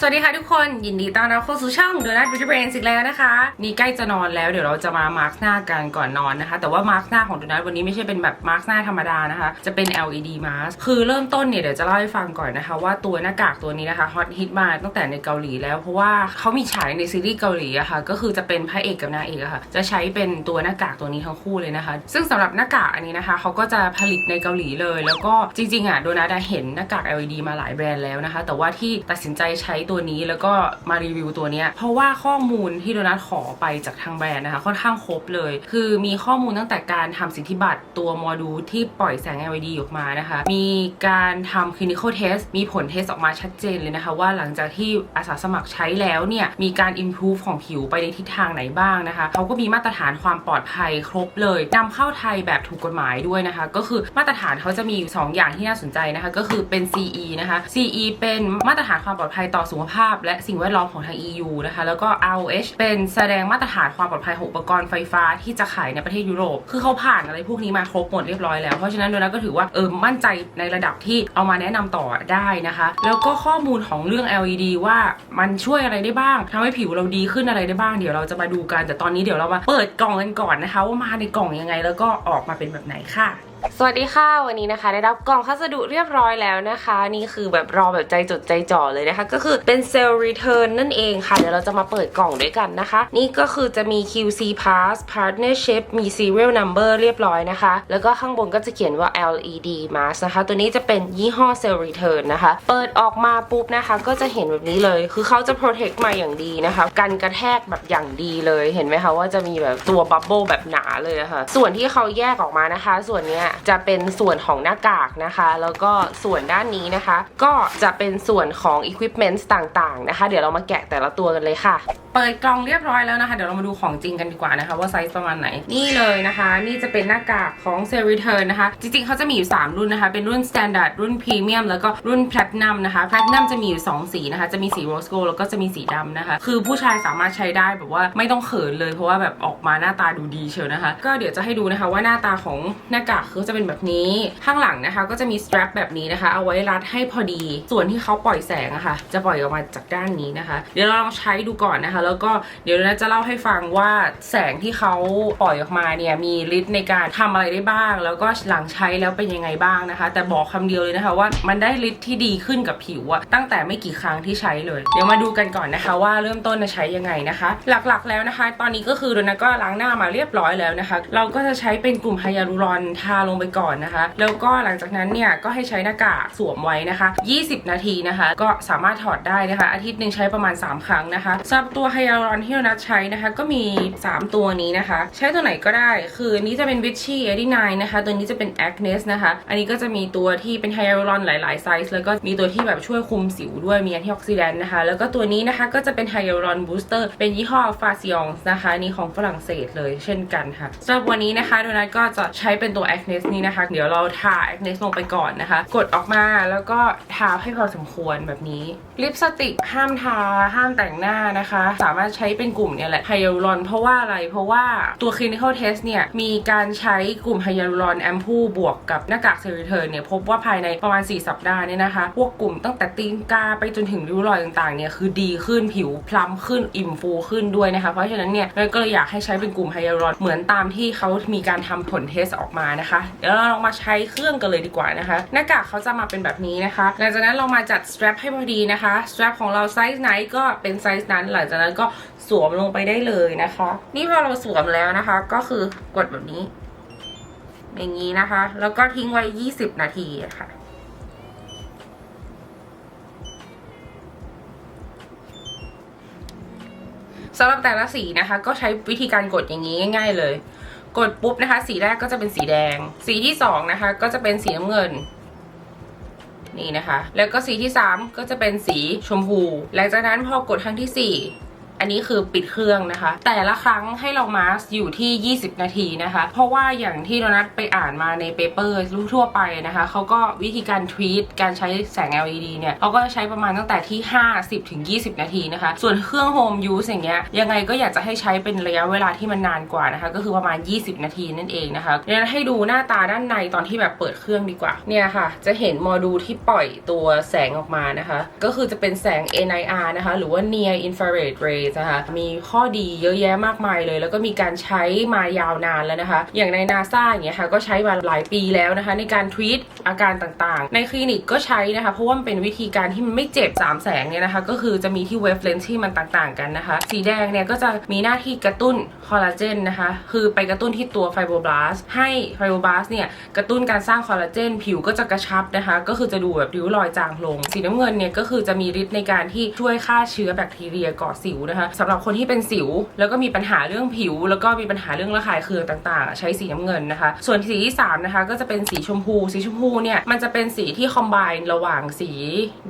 สวัสดีค่ะทุกคนยินดีต้อนรับเข้าสู่ช่อง Donut Beauty Brains อีกแล้วนะคะ นี่ใกล้จะนอนแล้วเดี๋ยวเราจะมามาร์กหน้ากันก่อนนอนนะคะ แต่ว่ามาร์กหน้าของ Donut วันนี้ไม่ใช่เป็นแบบมาร์กหน้าธรรมดานะคะ จะเป็น LED mask คือเริ่มต้นเนี่ยเดี๋ยวจะเล่าให้ฟังก่อนนะคะ ว่าตัวหน้ากากตัวนี้นะคะฮอตฮิตมาตั้งแต่ในเกาหลีแล้วเพราะว่าเขามีฉายในซีรีส์เกาหลีอะค่ะก็คือจะเป็นพระเอกกับนางเอกอะค่ะจะใช้เป็นตัวหน้ากากตัวนี้ทั้งคู่เลยนะคะ ซึ่งสำหรับหน้ากากอันนี้นะคะเขาก็จะผลิตในเกาหลีเลย แล้วก็จริงๆอะโดนัทเห็นหน้ากาก LED มาหลายแบรนด์แล้วนะคะ แต่ว่าที่ตัดสินใจใช้ตัวนี้แล้วก็มารีวิวตัวเนี้ยเพราะว่าข้อมูลที่โดนัทขอไปจากทางแบรนด์นะคะค่อนข้างครบเลย คือมีข้อมูลตั้งแต่การทำสิทธิบัตรตัวโมดูลที่ปล่อยแสง LED ออกมานะคะ มีการทำ clinical test มีผลเทสออกมาชัดเจนเลยนะคะว่าหลังจากที่อาสาสมัครใช้แล้วเนี่ย มีการ improve ของผิวไปในทิศทางไหนบ้างนะคะ เขาก็มีมาตรฐานความปลอดภัยครบเลยนำเข้าไทยแบบถูกกฎหมายด้วยนะคะ ก็คือมาตรฐานเขาจะมีอยู่สองอย่างที่น่าสนใจนะคะ ก็คือเป็น CE นะคะ CE เป็นมาตรฐานความปลอดภัยต่อสุขภาพ และสิ่งแวดล้อมของทาง EU นะคะ แล้วก็ ROH เป็นแสดงมาตรฐานความปลอดภัยของอุปกรณ์ไฟฟ้าที่จะขายในประเทศยุโรป คือเขาผ่านอะไรพวกนี้มาครบหมดเรียบร้อยแล้ว เพราะฉะนั้นโดนัทก็ถือว่าเออมั่นใจในระดับที่เอามาแนะนำต่อได้นะคะ แล้วก็ข้อมูลของเรื่อง LED ว่ามันช่วยอะไรได้บ้างทำให้ผิวเราดีขึ้นอะไรได้บ้างเดี๋ยวเราจะมาดูกันแต่ตอนนี้เดี๋ยวเรามาเปิดกล่องกันก่อนนะคะ ว่ามาในกล่องยังไง แล้วก็ออกมาเป็นแบบไหนค่ะ สวัสดีค่ะวันนี้นะคะ ได้รับกล่องพัสดุเรียบร้อยแล้วนะคะ นี่คือแบบรอแบบใจจดใจจ่อเลยนะคะ ก็คือเป็นเซลล์รีเทิร์นนั่นเองค่ะ เดี๋ยวเราจะมาเปิดกล่องด้วยกันนะคะ นี่ก็คือจะมี QC Pass Partnership มี Serial Number เรียบร้อยนะคะ แล้วก็ข้างบนก็จะเขียนว่า LED Mask นะคะ ตัวนี้จะเป็นยี่ห้อ Cell Return นนะคะ เปิดออกมาปุ๊บนะคะ ก็จะเห็นแบบนี้เลย คือเขาจะ protect มาอย่างดีนะคะกันกระแทกแบบอย่างดีเลยเห็นไหมคะว่าจะมีแบบตัวบับเบิลแบบหนาเลยะค่ะส่วนที่เขาแยกออกมานะคะ ส่วนเนี้จะเป็นส่วนของหน้ากากนะคะ แล้วก็ส่วนด้านนี้นะคะ ก็จะเป็นส่วนของ equipment ต่างๆนะคะ เดี๋ยวเรามาแกะแต่ละตัวกันเลยค่ะ ปิดกล่องเรียบร้อยแล้วนะคะ เดี๋ยวเรามาดูของจริงกันดีกว่านะคะ ว่าไซส์ประมาณไหน นี่เลยนะคะ นี่จะเป็นหน้ากากของ c e r i t u r n นะคะ จริงๆเขาจะมีอยู่ 3 รุ่นนะคะ เป็นรุ่น Standard รุ่น Premium แล้วก็รุ่น Platinum นะคะ Platinum จะมีอยู่ 2 สีนะคะ จะมีสี Rose Gold แล้วก็จะมีสีดำนะคะ คือผู้ชายสามารถใช้ได้แบบว่าไม่ต้องเขินเลย เพราะว่าแบบออกมาหน้าตาดูดีเชียวนะคะ ก็เดี๋ยวจะให้ดูนะคะว่าหน้าตาของหน้ากากคือจะเป็นแบบนี้ข้างหลังนะคะ ก็จะมี strap แบบนี้นะคะ เอาไว้รัดให้พอดี ส่วนที่เขาปล่อยแสงอะค่ะจะปล่อยออกมาจากด้านนี้นะคะ เดี๋ยวเราลองใช้ดูก่อนนะคะแล้วก็เดี๋ยวเราจะเล่าให้ฟังว่าแสงที่เขาปล่อยออกมาเนี่ยมีฤทธิ์ในการทำอะไรได้บ้าง แล้วก็หลังใช้แล้วเป็นยังไงบ้างนะคะ แต่บอกคำเดียวเลยนะคะว่ามันได้ฤทธิ์ที่ดีขึ้นกับผิวอะตั้งแต่ไม่กี่ครั้งที่ใช้เลย เดี๋ยวมาดูกันก่อนนะคะว่าเริ่มต้นจะใช้ยังไงนะคะ หลักๆแล้วนะคะ ตอนนี้ก็คือโดนัทก็ล้างหน้ามาเรียบร้อยแล้วนะคะ เราก็จะใช้เป็นกลุ่มไฮยาลูรอนทาลงไปก่อนนะคะ แล้วก็หลังจากนั้นเนี่ยก็ให้ใช้หน้ากากสวมไว้นะคะ 20 นาทีนะคะ ก็สามารถถอดได้นะคะ อาทิตย์หนึ่งใช้ประมาณ 3 ครั้งนะคะสำหรับตัวไฮยาลูรอนที่โดนัทใช้นะคะ ก็มี 3 ตัวนี้นะคะ ใช้ตัวไหนก็ได้ คืออันนี้จะเป็นวิชชี่เอดีนนะคะ ตัวนี้จะเป็นแอคเนสนะคะ อันนี้ก็จะมีตัวที่เป็นไฮยาลูรอนหลาย ๆ ไซส์ แล้วก็มีตัวที่แบบช่วยคุมสิวด้วยมีแอนตี้ออกซิแดนต์นะคะ แล้วก็ตัวนี้นะคะก็จะเป็นไฮยาลูรอนบูสเตอร์เป็นยี่ห้อฟาซิองนะคะนนี่ของฝรั่งเศสเลยเช่นกันค่ะสำหรับวันนี้นะคะโดนัทก็จะใช้เป็นตัวแอคเนสนี้นะคะ เดี๋ยวเราทาแอคเนสลงไปก่อนนะคะ กดออกมาแล้วก็ทาให้พอสมควรแบบนี้ ลิปสติกห้ามทาห้ามแต่งหน้านะคะสามารถใช้เป็นกลุ่มเนี่ยแหละไฮยาลูรอนเพราะว่าอะไร เพราะว่าตัว clinical test เนี่ยมีการใช้กลุ่มไฮยาลูรอนแอมพูบวกกับหน้ากากเซริเทอร์เนี่ยพบว่าภายในประมาณ 4 สัปดาห์เนี่ยนะคะพวกกลุ่มตั้งแต่ตีนกาไปจนถึงริ้วรอยต่างๆเนี่ยคือดีขึ้นผิวพล้ำขึ้นอิ่มฟูขึ้นด้วยนะคะ เพราะฉะนั้นเนี่ยเราก็เลยอยากให้ใช้เป็นกลุ่มไฮยาลูรอนเหมือนตามที่เขามีการทำผลเทสออกมานะคะ เดี๋ยวเราลองมาใช้เครื่องกันเลยดีกว่านะคะ หน้ากากเขาจะมาเป็นแบบนี้นะคะหลังจากนั้นเรามาจัด strap ให้พอดีนะคะ strap ของเราไซส์ไหนก็เป็นไซส์นั้นหลังจากนั้นก็สวมลงไปได้เลยนะคะ นี่พอเราสวมแล้วนะคะ ก็คือกดแบบนี้ อย่างนี้นะคะ แล้วก็ทิ้งไว้ 20 นาทีะค่ะสำหรับแต่ละสีนะคะ ก็ใช้วิธีการกดอย่างนี้ง่าย ๆ เลย กดปุ๊บนะคะ สีแรกก็จะเป็นสีแดง สีที่สองนะคะ ก็จะเป็นสีน้ำเงินนี่นะคะ แล้วก็สีที่สามก็จะเป็นสีชมพู หลังจากนั้นพอกดครั้งที่สี่ อันนี้คือปิดเครื่องนะคะ แต่ละครั้งให้เรามาสอยู่ที่ 20 นาทีนะคะ เพราะว่าอย่างที่เรานัดไปอ่านมาในเปเปอร์ทั่วไปนะคะเขาก็วิธีการทรีตการใช้แสง LED เนี่ยเขาก็ใช้ประมาณตั้งแต่ที่ 50ถึง20 นาทีนะคะ ส่วนเครื่องโฮมยูสอย่างเงี้ยยังไงก็อยากจะให้ใช้เป็นระยะเวลาที่มันนานกว่านะคะ ก็คือประมาณ 20 นาทีนั่นเองนะคะเดี๋ยวให้ดูหน้าตาด้านในตอนที่แบบเปิดเครื่องดีกว่าเนี่ยค่ะ จะเห็นโมดูลที่ปล่อยตัวแสงออกมานะคะ ก็คือจะเป็นแสง NIR นะคะ หรือว่า Near Infrared ray Rays นะคะมีข้อดีเยอะแยะมากมายเลย แล้วก็มีการใช้มายาวนานแล้วนะคะ อย่างใน NASA อย่างเงี้ยค่ะก็ใช้มาหลายปีแล้วนะคะ ในการทรีตอาการต่างๆ ในคลินิกก็ใช้นะคะ เพราะว่ามันเป็นวิธีการที่มันไม่เจ็บสามแสงเนี่ยนะคะ ก็คือจะมีที่ wavelength ที่มันต่างๆกันนะคะ สีแดงเนี่ยก็จะมีหน้าที่กระตุ้นคอลลาเจนนะคะ คือไปกระตุ้นที่ตัวไฟโบบลาสให้ไฟโบบลาสเนี่ยกระตุ้นการสร้างคอลลาเจนผิวก็จะกระชับนะคะ ก็คือจะดูแบบริ้วรอยจางลง สีน้ำเงินเนี่ยก็คือจะมีฤทธิ์ในการที่ช่วยฆ่าเชื้อแบคทีเรียก่อสิวนะคะสำหรับคนที่เป็นสิว แล้วก็มีปัญหาเรื่องผิว แล้วก็มีปัญหาเรื่องระคายเคืองต่างๆ ใช้สีน้ำเงินนะคะ ส่วนสีที่สามนะคะก็จะเป็นสีชมพู สีชมพูเนี่ยมันจะเป็นสีที่คอมไบน์ระหว่างสี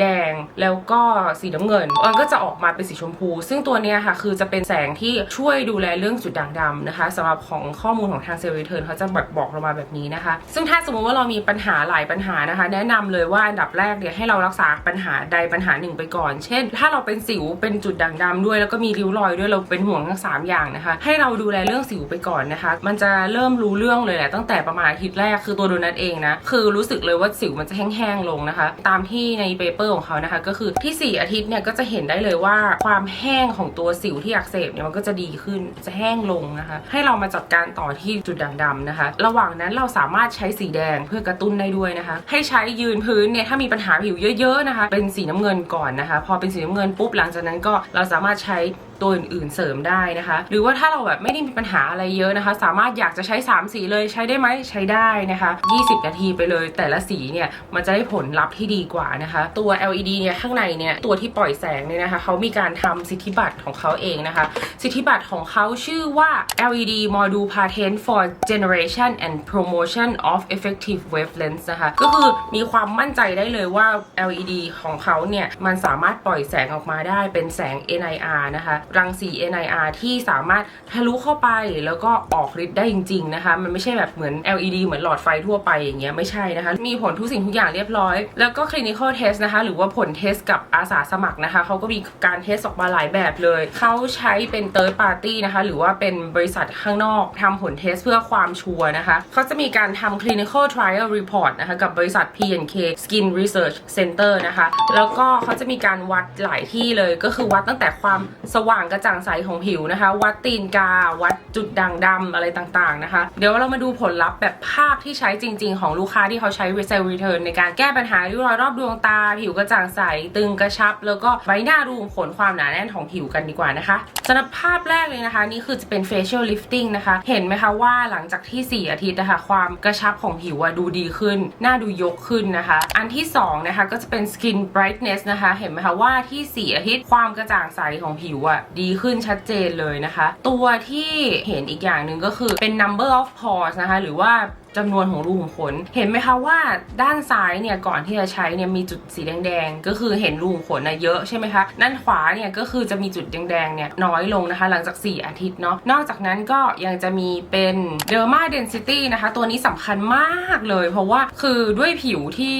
แดงแล้วก็สีน้ำเงินมันก็จะออกมาเป็นสีชมพู ซึ่งตัวเนี้ยค่ะคือจะเป็นแสงที่ช่วยดูแลเรื่องจุดด่างดำนะคะสำหรับของข้อมูลของทางเซลล์รีเทิร์นเขาจะบบบอกเรามาแบบนี้นะคะ ซึ่งถ้าสมมติว่าเรามีปัญหาหลายปัญหานะคะ แนะนำเลยว่าอันดับแรกเนี่ยให้เรารักษาปัญหาใดปัญหาหนึ่งไปก่อน เช่น ถ้าเราเป็นสิวเป็นจุดด่างดำด้วยแล้วก็มีริ้วรอยด้วยเราเป็นห่วงทั้งสามอย่างนะคะ ให้เราดูแลเรื่องสิวไปก่อนนะคะ มันจะเริ่มรู้เรื่องเลยแหละตั้งแต่ประมาณอาทิตย์แรกคือตัวโดนัทเองนะคือรู้สึกเลยว่าสิวมันจะแห้งๆลงนะคะ ตามที่ในเปเปอร์ของเขานะคะ ก็คือที่ 4 อาทิตย์เนี่ยก็จะเห็นได้เลยว่าความแห้งของตัวสิวที่อักเสบเนี่ยมันก็จะดีขึ้นจะแห้งลงนะคะ ให้เรามาจัดการต่อที่จุดด่างดำนะคะ ระหว่างนั้นเราสามารถใช้สีแดงเพื่อกระตุ้นได้ด้วยนะคะ ให้ใช้ยืนพื้นเนี่ยถ้ามีปัญหาผิวเยอะ ๆนะคะ เป็นสีน้ำเงินก่อนนะคะ พอเป็นสีน้ำเงินปุ๊บหลังจากนั้นก็เราสามารถใช้ বাই ตัวอื่นๆเสริมได้นะคะ หรือว่าถ้าเราแบบไม่ได้มีปัญหาอะไรเยอะนะคะ สามารถอยากจะใช้ 3 สีเลยใช้ได้ไหมใช้ได้นะคะ 20 นาทีไปเลย แต่ละสีเนี่ยมันจะได้ผลลัพธ์ที่ดีกว่านะคะ ตัว LED เนี่ยข้างในเนี่ยตัวที่ปล่อยแสงเนี่ยนะคะเขามีการทำสิทธิบัตรของเขาเองนะคะ สิทธิบัตรของเขาชื่อว่า LED Module Patent for Generation and Promotion of Effective Wavelengths นะคะ ก็คือมีความมั่นใจได้เลยว่า LED ของเขาเนี่ยมันสามารถปล่อยแสงออกมาได้เป็นแสง NIR นะคะรังสี NIR ที่สามารถทะลุเข้าไปแล้วก็ออกฤทธิ์ได้จริง ๆนะคะ มันไม่ใช่แบบเหมือน LED เหมือนหลอดไฟทั่วไปอย่างเงี้ยไม่ใช่นะคะ มีผลทุกสิ่งทุกอย่างเรียบร้อย แล้วก็ clinical test นะคะ หรือว่าผลเทสกับอาสาสมัครนะคะเขาก็มีการเทสออกมาหลายแบบเลย เขาใช้เป็น third party นะคะ หรือว่าเป็นบริษัทข้างนอกทำผลเทสเพื่อความชัวร์นะคะเขาจะมีการทำ clinical trial report นะคะกับบริษัท P&K Skin Research Center นะคะ แล้วก็เขาจะมีการวัดหลายที่เลยก็คือวัดตั้งแต่ความสว่างกระจ่างใสของผิวนะคะ วัดตีนกา วัดจุดด่างดำอะไรต่างๆนะคะ เดี๋ยวเรามาดูผลลัพธ์แบบภาพที่ใช้จริง ๆ ของลูกค้าที่เขาใช้ Resale Return ในการแก้ปัญหาริ้วรอยรอบดวงตา ผิวกระจ่างใสตึงกระชับ แล้วก็ใบหน้ารูขุมขนความหนาแน่นของผิวกันดีกว่านะคะสำหรับภาพแรกเลยนะคะ นี่คือจะเป็น facial lifting นะคะ เห็นไหมคะว่าหลังจากที่ 4 อาทิตย์นะคะความกระชับของผิวอะดูดีขึ้น หน้าดูยกขึ้นนะคะ อันที่ 2 นะคะก็จะเป็น skin brightness นะคะ เห็นไหมคะว่าที่ 4 อาทิตย์ความกระจ่างใสของผิวอะดีขึ้นชัดเจนเลยนะคะ ตัวที่เห็นอีกอย่างหนึ่งก็คือเป็น number of pores นะคะ หรือว่า จำนวนของรูขุมขน เห็นไหมคะว่าด้านซ้ายเนี่ยก่อนที่จะใช้เนี่ยมีจุดสีแดงๆ ก็คือเห็นรูขุมขนนะเยอะใช่ไหมคะ ด้านขวาเนี่ยก็คือจะมีจุดแดงๆเนี่ยน้อยลงนะคะ หลังจาก 4 อาทิตย์เนาะ นอกจากนั้นก็ยังจะมีเป็น derma density นะคะ ตัวนี้สำคัญมากเลย เพราะว่าคือด้วยผิวที่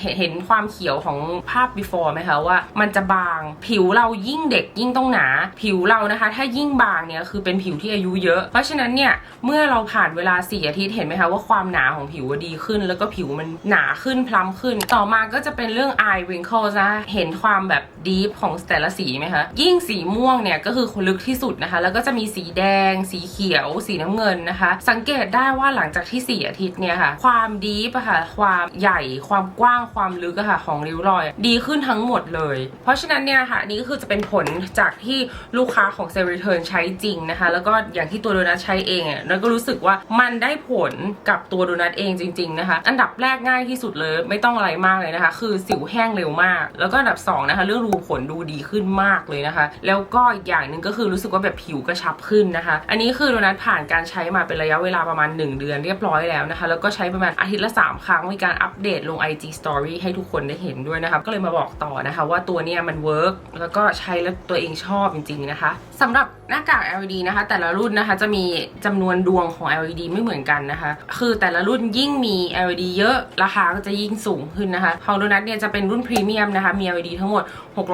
เห็นเห็นความเขียวของภาพ before ไหมคะว่ามันจะบางผิวเรายิ่งเด็กยิ่งต้องหนา ผิวเรานะคะ ถ้ายิ่งบางเนี่ยคือเป็นผิวที่อายุเยอะ เพราะฉะนั้นเนี่ยเมื่อเราผ่านเวลา 4 อาทิตย์เห็นไหมคะว่าความความหนาของผิวดีขึ้น แล้วก็ผิวมันหนาขึ้นพล้ำขึ้น ต่อมาก็จะเป็นเรื่อง eye wrinkles นะเห็นความแบบ deep ของแต่ละสีไหมคะ ยิ่งสีม่วงเนี่ยก็คือคนลึกที่สุดนะคะ แล้วก็จะมีสีแดง สีเขียว สีน้ำเงินนะคะ สังเกตได้ว่าหลังจากที่ 4 อาทิตย์เนี่ยค่ะ ความ deep อะค่ะ ความใหญ่ ความกว้าง ความลึกอะค่ะ ของริ้วรอย ดีขึ้นทั้งหมดเลย เพราะฉะนั้นเนี่ยค่ะนี่ก็คือจะเป็นผลจากที่ลูกค้าของเซริเทิร์นใช้จริงนะคะ แล้วก็อย่างที่ตัวโดนัทใช้เองอะแล้วก็รู้สึกว่ามันได้ผลกับตัวโดนัทเองจริง ๆนะคะ อันดับแรกง่ายที่สุดเลยไม่ต้องอะไรมากเลยนะคะ คือสิวแห้งเร็วมาก แล้วก็อันดับสองนะคะเรื่องรูขนดูดีขึ้นมากเลยนะคะ แล้วก็อีกอย่างหนึ่งก็คือรู้สึกว่าแบบผิวกระชับขึ้นนะคะ อันนี้คือโดนัทผ่านการใช้มาเป็นระยะเวลาประมาณ 1 เดือนเรียบร้อยแล้วนะคะ แล้วก็ใช้ประมาณอาทิตย์ละ 3 ครั้งมีการอัปเดตลง IG Story ให้ทุกคนได้เห็นด้วยนะคะก็เลยมาบอกต่อนะคะ ว่าตัวเนี้ยมันเวิร์กแล้วก็ใช้แล้วตัวเองชอบจริง ๆนะคะสำหรับหน้ากาก LED นะคะ แต่ละรุ่นนะคะจะมีจำนวนดวงของ LED ไม่เหมือนกันนะคะ คือแต่ละรุ่นยิ่งมี LED เยอะ ราคาก็จะยิ่งสูงขึ้นนะคะของโดนัทเนี่ยจะเป็นรุ่นพรีเมียมนะคะ มี LED ทั้งหมด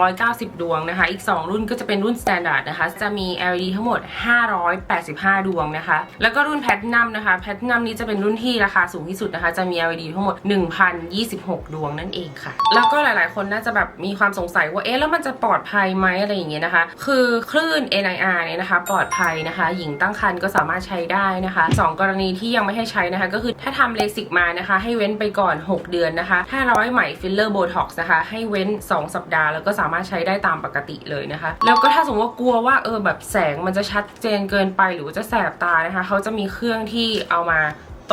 690 ดวงนะคะ อีก 2 รุ่นก็จะเป็นรุ่น Standard นะคะ จะมี LED ทั้งหมด 585 ดวงนะคะ แล้วก็รุ่นแพทนัมนะคะ แพทนัมนี้จะเป็นรุ่นที่ราคาสูงที่สุดนะคะ จะมี LED ทั้งหมด 1,026 ดวงนั่นเองค่ะ แล้วก็หลาย ๆ คนน่าจะแบบมีความสงสัยว่า เอ๊ะ แล้วมันจะปลอดภัยไหมอะไรอย่างเงี้ยนะคะ คือคลื่น NIR เนี่ยนะคะ ปลอดภัยนะคะ หญิงตั้งครรภ์ก็สามารถใช้ได้นะคะสองกรณีที่ยังไม่ให้ใช้นะคะก็คือถ้าทำเลสิกมานะคะ ให้เว้นไปก่อน 6 เดือนนะคะถ้าร้อยไหมฟิลเลอร์โบท็อกซ์นะคะ ให้เว้น 2 สัปดาห์ แล้วก็สามารถใช้ได้ตามปกติเลยนะคะ แล้วก็ถ้าสมมติว่ากลัวว่าเออแบบแสงมันจะชัดเจนเกินไปหรือว่าจะแสบตานะคะ เขาจะมีเครื่องที่เอามา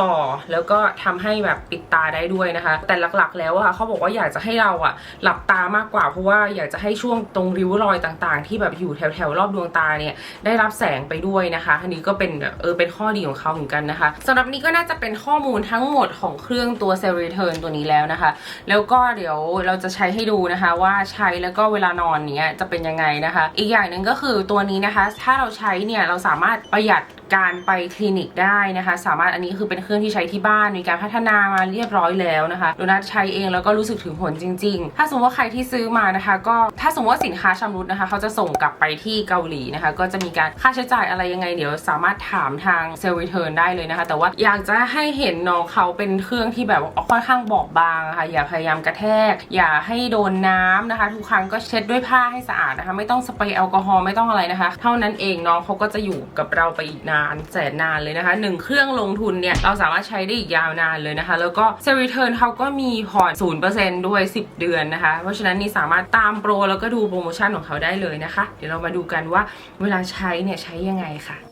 ต่อแล้วก็ทำให้แบบปิดตาได้ด้วยนะคะ แต่หลักๆ แล้วอะเขาบอกว่าอยากจะให้เราอะหลับตามากกว่าเพราะว่าอยากจะให้ช่วงตรงริ้วรอยต่างๆ ที่แบบอยู่แถวๆรอบดวงตาเนี่ยได้รับแสงไปด้วยนะคะอันนี้ก็เป็นเออเป็นข้อดีของเขาเหมือนกันนะคะสำหรับนี้ก็น่าจะเป็นข้อมูลทั้งหมดของเครื่องตัว Cell Return ตัวนี้แล้วนะคะ แล้วก็เดี๋ยวเราจะใช้ให้ดูนะคะว่าใช้แล้วก็เวลานอนเนี้ยจะเป็นยังไงนะคะ อีกอย่างหนึ่งก็คือตัวนี้นะคะ ถ้าเราใช้เนี่ยเราสามารถประหยัด การไปคลินิกได้นะคะ สามารถอันนี้คือเป็นเครื่องที่ใช้ที่บ้านมีการพัฒนามาเรียบร้อยแล้วนะคะโดนัทใช้เองแล้วก็รู้สึกถึงผลจริง ๆ ถ้าสมมติว่าใครที่ซื้อมานะคะ ก็ถ้าสมมติว่าสินค้าชำรุดนะคะ เขาจะส่งกลับไปที่เกาหลีนะคะ ก็จะมีการค่าใช้จ่ายอะไรยังไงเดี๋ยว สามารถถามทางเซลล์รีเทิร์นได้เลยนะคะ แต่ว่าอยากจะให้เห็นน้องเขาเป็นเครื่องที่แบบค่อนข้างบอบบางะค่ะอย่าพยายามกระแทก อย่าให้โดนน้ำนะคะ ทุกครั้งก็เช็ดด้วยผ้าให้สะอาดนะคะ ไม่ต้องสเปรย์แอลกอฮอล์ไม่ต้องอะไรนะคะ เท่านั้นเองน้องเขาก็จะอยู่กับเราไปอีกนานานแสนนานเลยนะคะหนึ่งเครื่องลงทุนเนี่ย เราสามารถใช้ได้อีกยาวนานเลยนะคะ แล้วก็เซรีเทิร์นเขาก็มีผ่อนต์ด้วย 10 เดือนนะคะ เพราะฉะนั้นนี่สามารถตามโปรแล้วก็ดูโปรโมชั่นของเขาได้เลยนะคะ เดี๋ยวเรามาดูกันว่าเวลาใช้เนี่ยใช้ยังไงค่ะ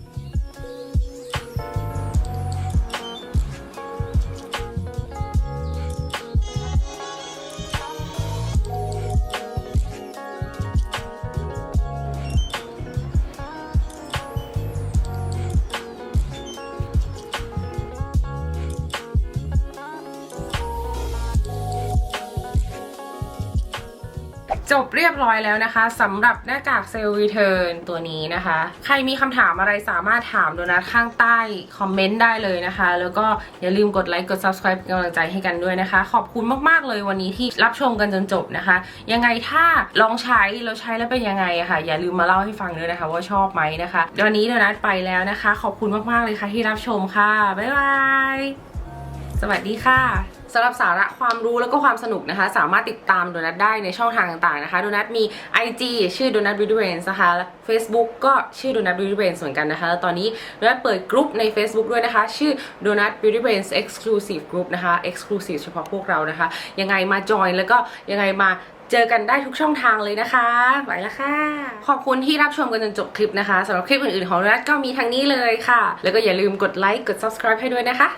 จบเรียบร้อยแล้วนะคะสำหรับหน้ากากเซลล์รีเทิร์นตัวนี้นะคะ ใครมีคำถามอะไรสามารถถามโดนัทข้างใต้คอมเมนต์ได้เลยนะคะ แล้วก็อย่าลืมกดไลค์กด subscribe เป็นกำลังใจให้กันด้วยนะคะ ขอบคุณมากๆเลยวันนี้ที่รับชมกันจนจบนะคะ ยังไงถ้าลองใช้แล้วใช้แล้วเป็นยังไงอะคะ่ะ อย่าลืมมาเล่าให้ฟังด้วยนะคะ ว่าชอบไหมนะคะเดี๋ยววันนี้โดนัทไปแล้วนะคะ ขอบคุณมากๆเลยค่ะที่รับชมค่ะบ๊ายบายสวัสดีค่ะ สำหรับสาระความรู้แล้วก็ความสนุกนะคะ สามารถติดตามโดนัทได้ในช่องทางต่างๆนะคะโดนัทมี IG ชื่อ Donut Beauty Brains นะคะ Facebook ก็ชื่อ Donut Beauty Brains เหมือนกันนะคะ ตอนนี้โดนัทเปิดกลุ่มใน Facebook ด้วยนะคะ ชื่อ Donut Beauty Brains Exclusive Group นะคะ Exclusive เฉพาะพวกเรานะคะ ยังไงมาจอยแล้วก็ยังไงมาเจอกันได้ทุกช่องทางเลยนะคะไปแล้วค่ะ ขอบคุณที่รับชมกันจนจบคลิปนะคะสำหรับคลิปอื่นๆของโดนัทก็มีทางนี้เลยค่ะ แล้วก็อย่าลืมกดไลค์ กด subscribe ให้ด้วยนะคะ